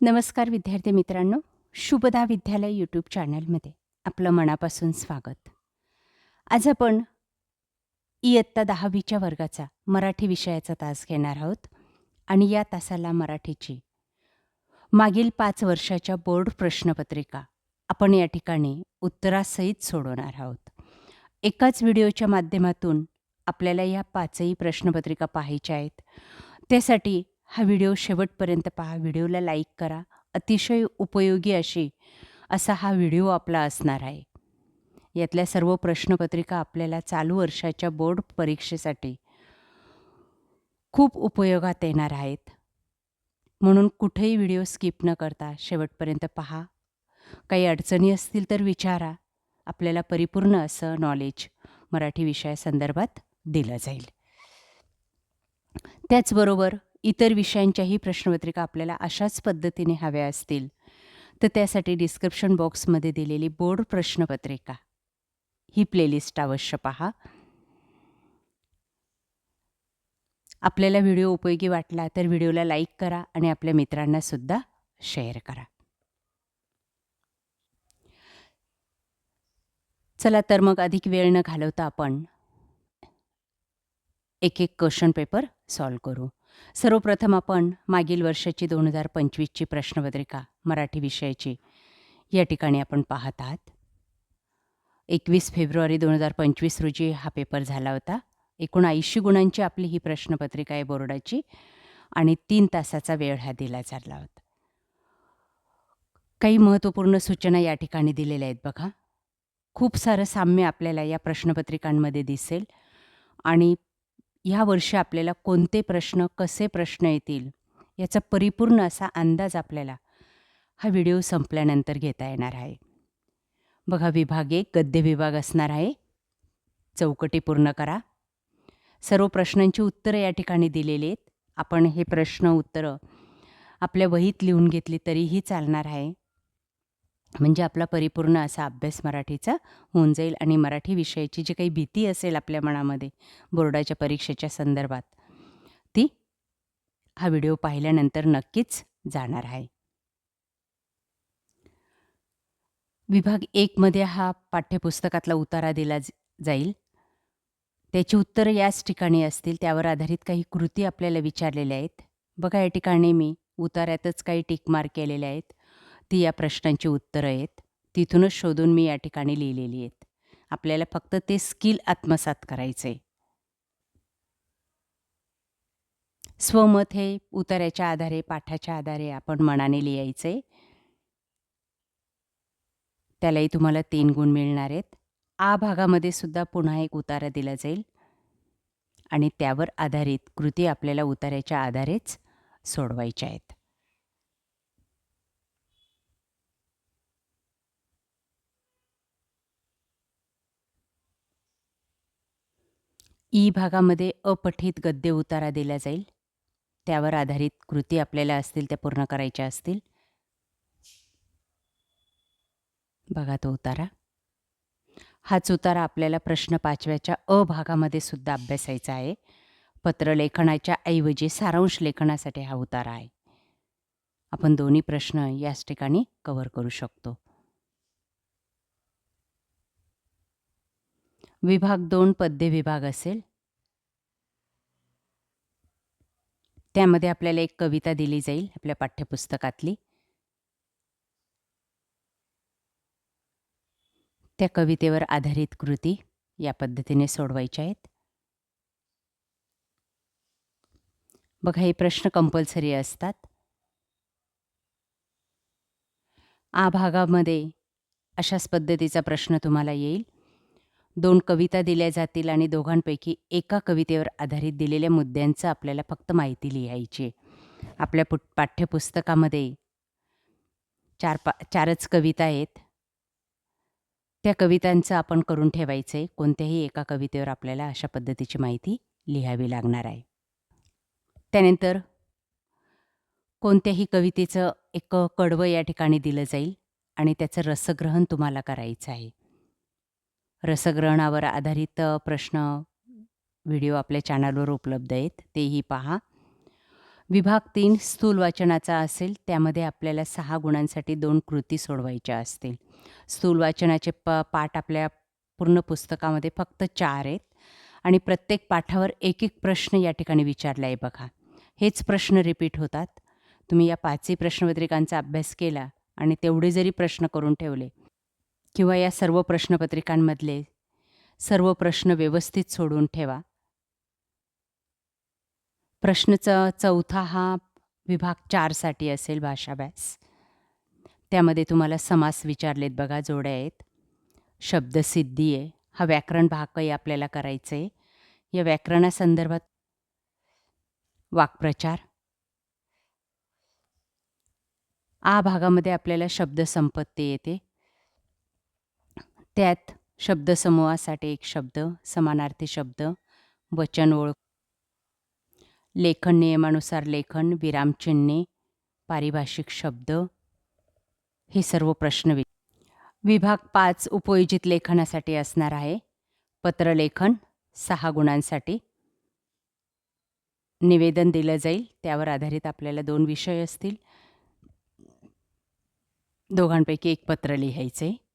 नमस्कार विद्यार्थी मित्रांनो शुभदा विद्यालय यूट्यूब चॅनलमध्ये आपलं मनापासून स्वागत. आज आपण इयत्ता दहावीच्या वर्गाचा मराठी विषयाचा तास घेणार आहोत आणि या तासाला मराठीची मागील पाच वर्षाच्या बोर्ड प्रश्नपत्रिका आपण या ठिकाणी उत्तरासहित सोडवणार आहोत. एकाच व्हिडिओच्या माध्यमातून आपल्याला या पाचही प्रश्नपत्रिका पाहायच्या आहेत. त्यासाठी हा व्हिडिओ शेवटपर्यंत पहा. व्हिडिओला लाईक करा. अतिशय उपयोगी अशी असा हा व्हिडिओ आपला असणार आहे. यातल्या सर्व प्रश्नपत्रिका आपल्याला चालू वर्षाच्या बोर्ड परीक्षेसाठी खूप उपयोगात येणार आहेत. म्हणून कुठेही व्हिडिओ स्किप न करता शेवटपर्यंत पहा. काही अडचणी असतील तर विचारा. आपल्याला परिपूर्ण असं नॉलेज मराठी विषयासंदर्भात दिलं जाईल. त्याचबरोबर इतर विषयांच्याही प्रश्नपत्रिका आपल्याला अशाच पद्धतीने हव्या असतील. तर त्यासाठी डिस्क्रिप्शन बॉक्समध्ये दिलेली बोर्ड प्रश्नपत्रिका. ही प्लेलिस्ट अवश्य पहा. आपल्याला व्हिडिओ उपयोगी वाटला तर व्हिडिओला लाईक करा आणि आपल्या मित्रांनासुद्धा शेअर करा. चला तर मग अधिक वेळ न घालवता आपण एक एक क्वेश्चन पेपर सॉल्व करू. सर्वप्रथम आपण मागील वर्षाची दोन हजार पंचवीसची प्रश्नपत्रिका मराठी विषयाची या ठिकाणी आपण पाहत आहात. एकवीस फेब्रुवारी दोन हजार पंचवीस रोजी हा पेपर झाला होता. एकूण ऐंशी गुणांची आपली ही प्रश्नपत्रिका आहे बोर्डाची आणि तीन तासाचा वेळ हा दिला चालला होता. काही महत्त्वपूर्ण सूचना या ठिकाणी दिलेल्या आहेत बघा. खूप सारं साम्य आपल्याला या प्रश्नपत्रिकांमध्ये दिसेल आणि ह्या वर्षी आपल्याला कोणते प्रश्न कसे प्रश्न येतील याचा परिपूर्ण असा अंदाज आपल्याला हा व्हिडिओ संपल्यानंतर घेता येणार आहे. बघा विभाग एक गद्य विभाग असणार आहे. चौकटी पूर्ण करा. सर्व प्रश्नांची उत्तरं या ठिकाणी दिलेली आहेत. आपण हे प्रश्न उत्तरं आपल्या वहीत लिहून घेतली तरीही चालणार आहे. म्हणजे आपला परिपूर्ण असा अभ्यास मराठीचा होऊन जाईल आणि मराठी विषयाची जी काही भीती असेल आपल्या मनामध्ये बोर्डाच्या परीक्षेच्या संदर्भात ती हा व्हिडिओ पाहिल्यानंतर नक्कीच जाणार आहे. विभाग एकमध्ये हा पाठ्यपुस्तकातला उतारा दिला जाईल. त्याची उत्तरं याच ठिकाणी असतील त्यावर आधारित काही कृती आपल्याला विचारलेल्या आहेत. बघा या ठिकाणी मी उतार्यातच काही टिक मार्क केलेल्या आहेत. ती या प्रश्नांची उत्तरं आहेत. तिथूनच शोधून मी या ठिकाणी लिहिलेली आहेत. आपल्याला फक्त ते स्किल आत्मसात करायचे स्वमत हे उतऱ्याच्या आधारे पाठाच्या आधारे आपण मनाने लिहायचे त्यालाही तुम्हाला तीन गुण मिळणार आहेत. आ भागामध्ये सुद्धा पुन्हा एक उतारा दिला जाईल. आणि त्यावर आधारित कृती आपल्याला उतार्याच्या आधारेच सोडवायच्या आहेत. ई भागामध्ये अपठित गद्य उतारा दिला जाईल. त्यावर आधारित कृती आपल्याला असतील त्या पूर्ण करायच्या असतील. बघा तो उतारा. हाच उतारा आपल्याला प्रश्न पाचव्याच्या अ भागामध्ये सुद्धा अभ्यासायचा आहे. पत्रलेखनाच्या ऐवजी सारांश लेखनासाठी हा उतारा आहे. आपण दोन्ही प्रश्न याच ठिकाणी कव्हर करू शकतो. विभाग दोन पद्य विभाग असेल. त्यामध्ये आपल्याला एक कविता दिली जाईल आपल्या पाठ्यपुस्तकातली. त्या कवितेवर आधारित कृती या पद्धतीने सोडवायच्या आहेत. बघा हे प्रश्न कंपल्सरी असतात. आ भागामध्ये अशाच पद्धतीचा प्रश्न तुम्हाला येईल. दोन कविता दिल्या जातील आणि दोघांपैकी एका कवितेवर आधारित दिलेल्या मुद्द्यांचं आपल्याला फक्त माहिती लिहायची आपल्या पुट पाठ्यपुस्तकामध्ये चार पा चारच कविता आहेत. त्या कवितांचं आपण करून ठेवायचं आहे कोणत्याही एका कवितेवर आपल्याला अशा पद्धतीची माहिती लिहावी लागणार आहे. त्यानंतर कोणत्याही कवितेचं एक कडवं या ठिकाणी दिलं जाईल आणि त्याचं रसग्रहण तुम्हाला करायचं आहे. रसग्रहणावर आधारित प्रश्न व्हिडिओ आपल्या चॅनलवर उपलब्ध आहेत तेही पहा. विभाग तीन स्थूल वाचनाचा असेल त्यामध्ये आपल्याला सहा गुणांसाठी दोन कृती सोडवायच्या असतील. स्थूल वाचनाचे प पाठ आपल्या पूर्ण पुस्तकामध्ये फक्त चार आहेत आणि प्रत्येक पाठावर एक एक प्रश्न या ठिकाणी विचारला आहे बघा. हेच प्रश्न रिपीट होतात. तुम्ही या पाचही प्रश्नपत्रिकांचा अभ्यास केला आणि तेवढे जरी प्रश्न करून ठेवले किंवा या सर्व प्रश्नपत्रिकांमधले सर्व प्रश्न व्यवस्थित सोडून ठेवा. प्रश्नचा चौथा हा विभाग चारसाठी असेल भाषाभ्यास. त्यामध्ये तुम्हाला समास विचारलेत बघा जोड्या आहेत. शब्दसिद्धी आहे. हा व्याकरण भाग काही आपल्याला करायचं आहे या व्याकरणासंदर्भात वाक्प्रचार. आ भागामध्ये आपल्याला शब्दसंपत्ती येते. त्यात शब्दसमूहासाठी एक शब्द समानार्थी शब्द वचन ओळख. लेखन नियमानुसार लेखन विरामचिन्हे पारिभाषिक शब्द हे सर्व प्रश्न वि विभाग पाच उपयोजित लेखनासाठी असणार आहे. पत्रलेखन सहा गुणांसाठी. निवेदन दिलं जाईल त्यावर आधारित आपल्याला दोन विषय असतील. दोघांपैकी एक पत्र लिहायचे.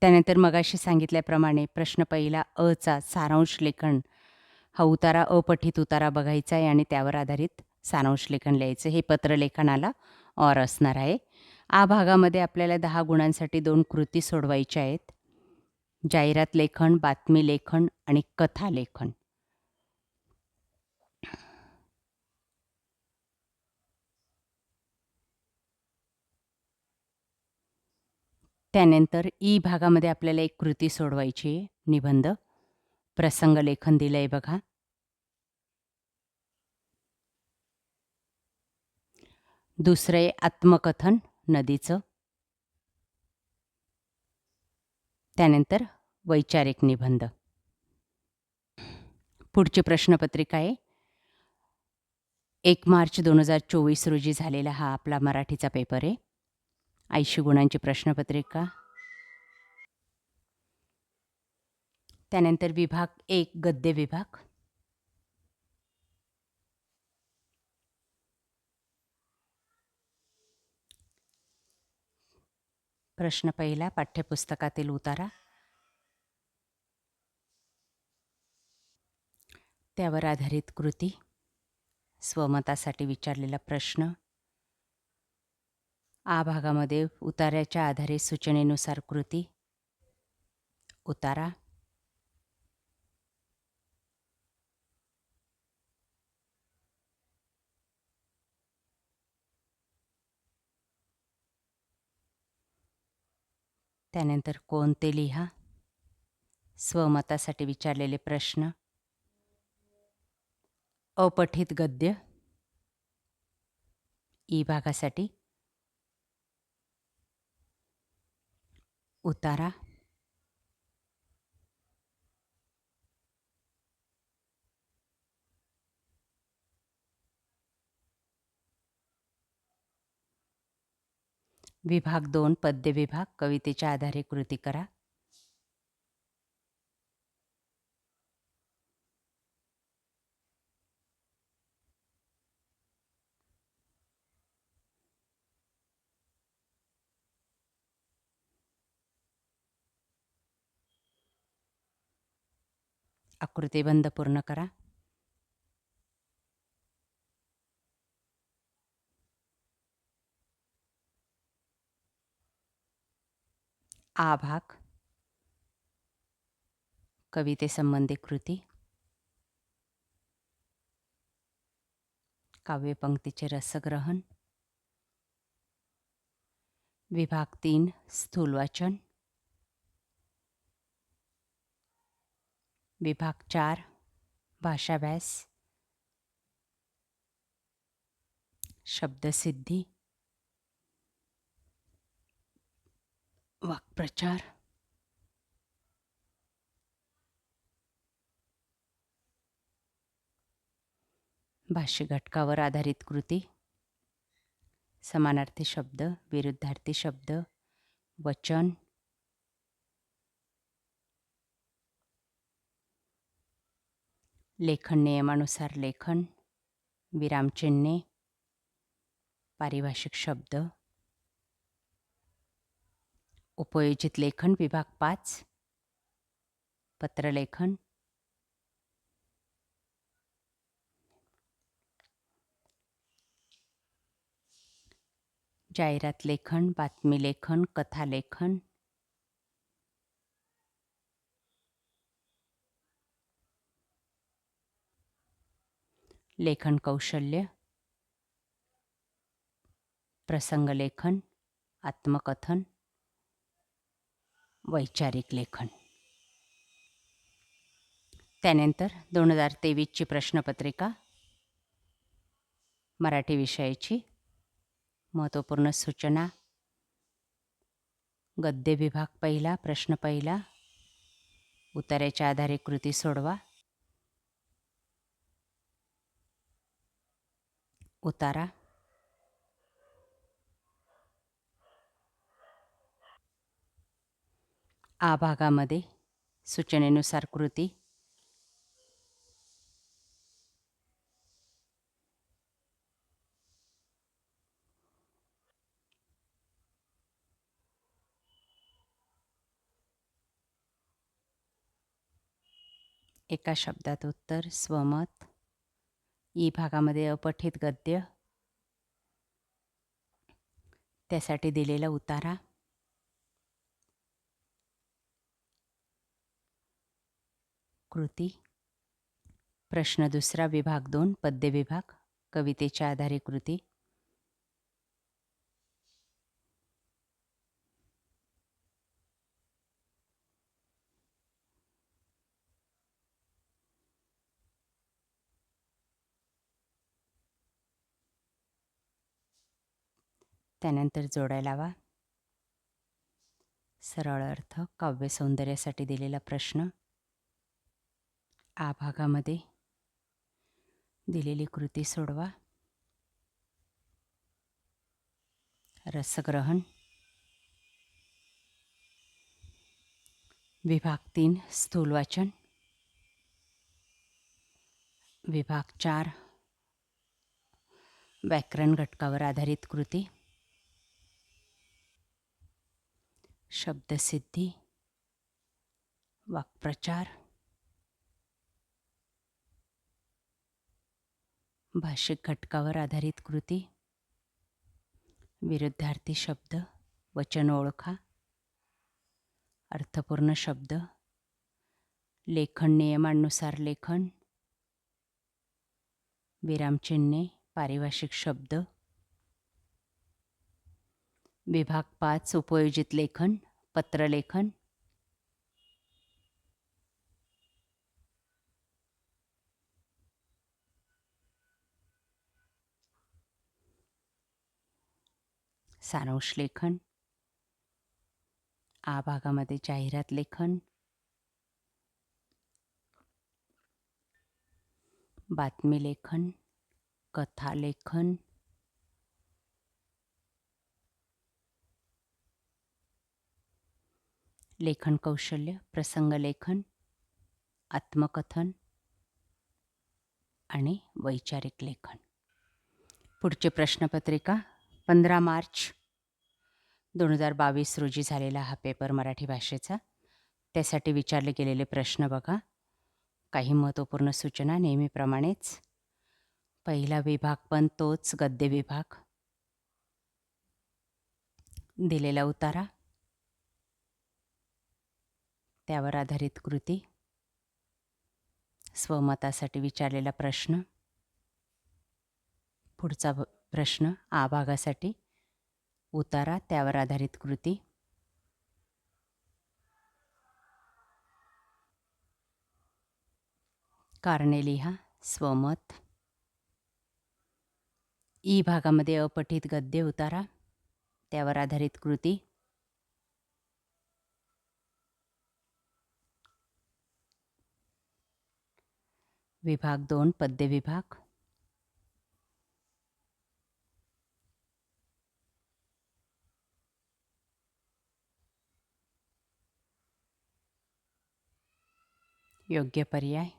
त्यानंतर मगाशी सांगितल्याप्रमाणे प्रश्न पहिला अचा सारांश लेखन हा उतारा अपठित उतारा बघायचा आहे आणि त्यावर आधारित सारांश लेखन लिहायचं हे पत्रलेखनाला और असणार आहे. आ भागामध्ये आपल्याला दहा गुणांसाठी दोन कृती सोडवायच्या आहेत. जाहिरात लेखन बातमी लेखन आणि कथा लेखन. त्यानंतर ई भागामध्ये आपल्याला एक कृती सोडवायची आहे. निबंध. प्रसंग लेखन दिलं आहे बघा. दुसरं आहे आत्मकथन नदीचं. त्यानंतर वैचारिक निबंध. पुढची प्रश्नपत्रिका आहे. एक मार्च दोन हजार चोवीस रोजी झालेला हा आपला मराठीचा पेपर आहे. ऐंशी गुणांची प्रश्नपत्रिका. त्यानंतर विभाग एक गद्य विभाग. प्रश्न पहिला पाठ्यपुस्तकातील उतारा. त्यावर आधारित कृती. स्वमतासाठी विचारलेला प्रश्न. आ भागामध्ये उतार्याच्या आधारे सूचनेनुसार कृती. उतारा. त्यानंतर कोणते लिहा? स्वमतासाठी विचारलेले प्रश्न. अपठित गद्य. ई भागासाठी. उतारा. विभाग दोन पद्य विभाग कवितेच्या आधारे कृती करा. आकृतीबंध पूर्ण करा. आ भाग. कवितेसंबंधी कृती. काव्यपंक्तीचे रसग्रहण. विभाग तीन स्थूल वाचन विभाग चार भाषाभ्यास शब्दसिद्धी वाक्प्रचार. भाष्य घटकावर आधारित कृती. समानार्थी शब्द विरुद्धार्थी शब्द वचन लेखन नियमानुसार लेखन विरामचिन्हे पारिभाषिक शब्द उपयोजित लेखन विभाग पाच पत्रलेखन जाहिरात लेखन बातमी लेखन कथा लेखन कौशल्य कौशल्य प्रसंगलेखन आत्मकथन वैचारिक लेखन. त्यानंतर दोन हजार तेवीसची प्रश्नपत्रिका मराठी विषयाची महत्त्वपूर्ण सूचना गद्य विभाग पहिला प्रश्न पहिला उत्तराच्या आधारे कृती सोडवा उतारा। आ भागामध्ये सूचनेनुसार कृती। एका शब्दात उत्तर स्वमत। ई भागामध्ये अपठित गद्य. त्यासाठी दिलेला उतारा. कृती. प्रश्न दुसरा विभाग दोन पद्य विभाग कवितेच्या आधारे कृती. त्यानंतर जोडायला लावा. सरळ अर्थ काव्य सौंदर्यासाठी दिलेला प्रश्न. आ भागामध्ये दिलेली कृती सोडवा. रसग्रहण. विभाग तीन स्थूल वाचन. विभाग चार व्याकरण घटकावर आधारित कृती. शब्दसिद्धी वाक्प्रचार भाषिक घटकावर आधारित कृती विरुद्धार्थी शब्द वचन ओळखा अर्थपूर्ण शब्द लेखन नियमांनुसार लेखन विरामचिन्हे पारिभाषिक शब्द विभाग पाच उपयोजित लेखन पत्रलेखन. सारांश लेखन. आ भागामध्ये जाहिरात लेखन. बातमी लेखन. कथा लेखन. लेखन कौशल्य प्रसंग लेखन आत्मकथन आणि वैचारिक लेखन. पुढची प्रश्नपत्रिका पंधरा मार्च दोन हजार बावीस रोजी झालेला हा पेपर मराठी भाषेचा. त्यासाठी विचारले गेलेले प्रश्न बघा. काही महत्त्वपूर्ण सूचना नेहमीप्रमाणेच. पहिला विभाग पण तोच गद्य विभाग. दिलेला उतारा. त्यावर आधारित कृती. स्वमतासाठी विचारलेला प्रश्न. पुढचा प्रश्न आ भागासाठी. उतारा त्यावर आधारित कृती. कारणे लिहा स्वमत. ई भागामध्ये अपठित गद्य उतारा त्यावर आधारित कृती. विभाग दोन पद्य विभाग. योग्य पर्याय.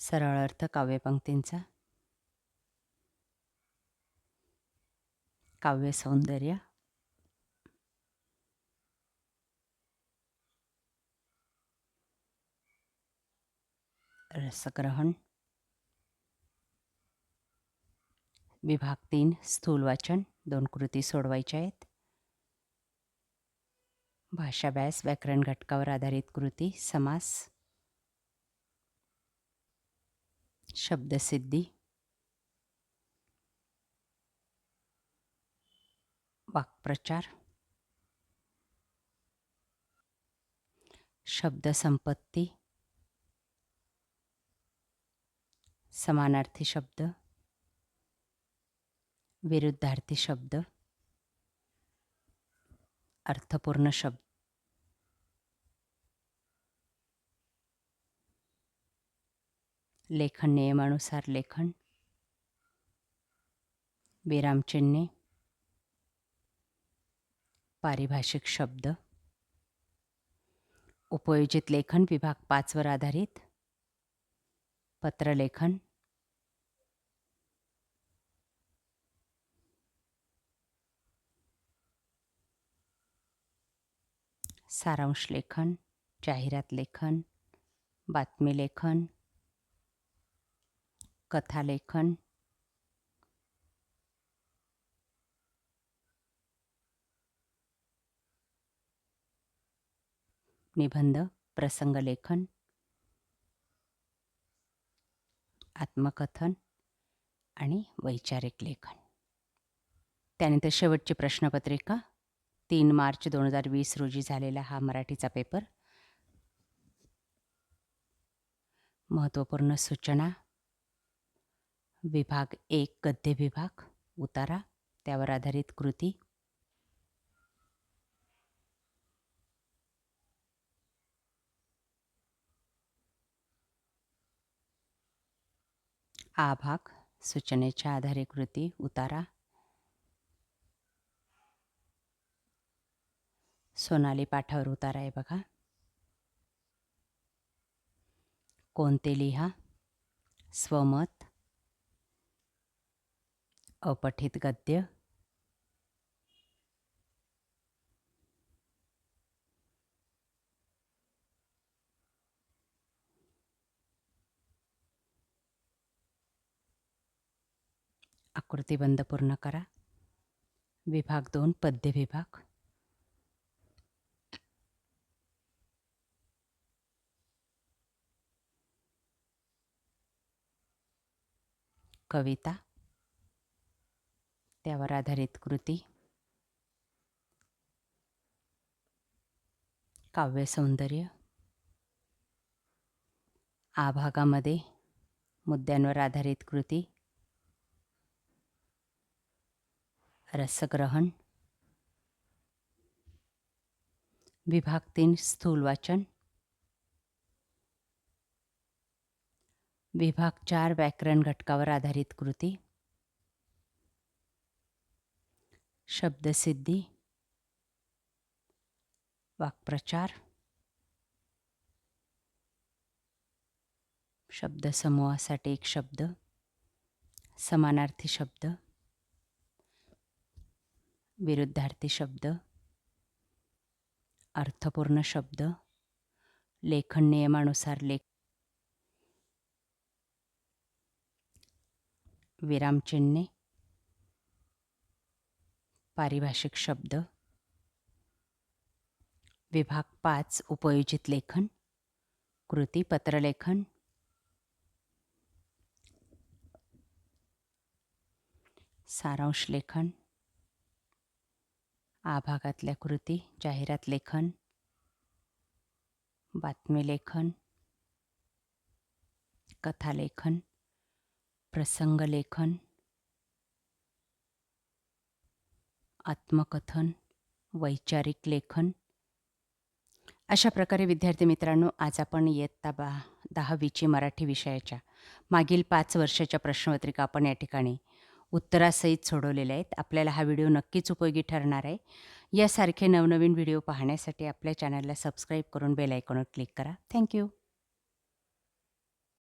सरळ अर्थ काव्यपंक्तींचा काव्य सौंदर्य. रसग्रहण विभाग तीन स्थूल वाचन दोन कृती सोडवायच्या आहेत. भाषाभ्यास व्याकरण घटकावर आधारित कृती समास. शब्दसिद्धी वाक्प्रचार. शब्दसंपत्ती समानार्थी शब्द विरुद्धार्थी शब्द अर्थपूर्ण शब्द. लेखन नियमानुसार लेखन विरामचिन्हे पारिभाषिक शब्द उपयोजित लेखन विभाग पाचवर आधारित पत्रलेखन सारांश लेखन जाहिरात लेखन बातमी लेखन कथालेखन निबंध प्रसंगलेखन आत्मकथन आणि वैचारिक लेखन. त्यानंतर शेवटची प्रश्नपत्रिका तीन मार्च दोन हजार वीस रोजी झालेला हा मराठीचा पेपर. महत्त्वपूर्ण सूचना. विभाग एक गद्य विभाग उतारा त्यावर आधारित कृती. आ भाग सूचनेच्या आधारे कृती उतारा. सोनाली पाठावर उतारा आहे बघा. कोणते लिहा? स्वमत. अपठित गद्य. आकृतीबंध पूर्ण करा. विभाग दोन पद्य विभाग. कविता त्यावर आधारित कृती काव्यसौंदर्य आ भागामध्ये मुद्द्यांवर आधारित कृती रसग्रहण विभाग तीन स्थूल वाचन विभाग चार व्याकरण घटकावर आधारित कृती. शब्दसिद्धी. वाक्प्रचार. शब्दसमूहासाठी एक शब्द. समानार्थी शब्द. विरुद्धार्थी शब्द. अर्थपूर्ण शब्द. लेखन नियमानुसार लेख विरामचिन्हे पारिभाषिक शब्द. विभाग पाच उपयोजित लेखन. कृती पत्रलेखन सारांश लेखन. आ भागातल्या कृती जाहिरात लेखन. बातमी लेखन. कथालेखन प्रसंगलेखन आत्मकथन वैचारिक लेखन. अशा प्रकारे विद्यार्थी मित्रांनो आज आपण इयत्ता बा दहावीची मराठी विषयाच्या मागील पाच वर्षाच्या प्रश्नपत्रिका आपण या ठिकाणी उत्तरासहित सोडवलेल्या आहेत. आपल्याला हा व्हिडिओ नक्कीच उपयोगी ठरणार आहे. यासारखे नवनवीन व्हिडिओ पाहण्यासाठी आपल्या चॅनलला सबस्क्राईब करून बेल आयकॉनवर क्लिक करा. थँक्यू